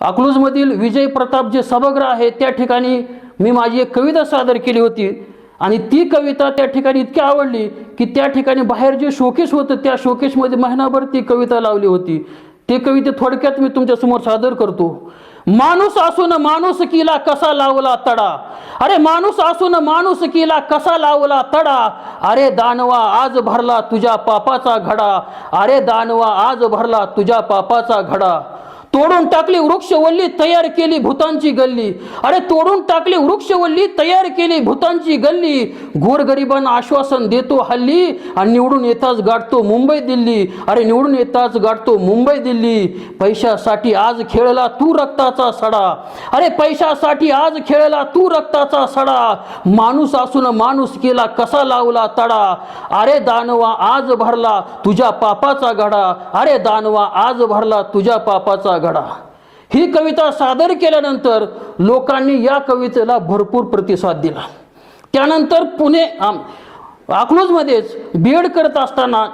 अकलूजमधील विजय प्रताप जे सभागृह आहे त्या ठिकाणी मी माझी एक कविता सादर केली होती. आणि ती कविता त्या ठिकाणी इतकी आवडली की त्या ठिकाणी बाहेर जे शोकेस होतं त्या शोकेसमध्ये महिनाभर ती कविता लावली होती. ते कविते थोडक्यात मी तुमच्यासमोर सादर करतो. माणूस असून माणूस किला कसा लावला तडा? अरे माणूस असून माणूस किला कसा लावला तडा? अरे दानवा आज भरला तुझ्या पापाचा घडा. अरे दानवा आज भरला तुझ्या पापाचा घडा. तोडून टाकली वृक्षवल्ली तयार केली भूतांची गल्ली. अरे तोडून टाकली वृक्षवल्ली तयार केली भूतांची गल्ली. गोरगरिबांना आश्वासन देतो हल्ली आणि निवडून येताच गाठतो मुंबई दिल्ली. अरे निवडून येताच गाठतो मुंबई दिल्ली. पैशासाठी आज खेळला तू रक्ताचा सडा. अरे पैशासाठी आज खेळला तू रक्ताचा सडा. माणूस असून माणूस केला कसा लावला तडा. अरे दानवा आज भरला तुझ्या पापाचा गडा. अरे दानवा आज भरला तुझ्या पापाचा गडा. ही कविता सादर केल्यानंतर लोकांनी या कवितेला भरपूर प्रतिसाद दिला. त्यानंतर पुणे आम अकलूजमध्येच बी एड करत असताना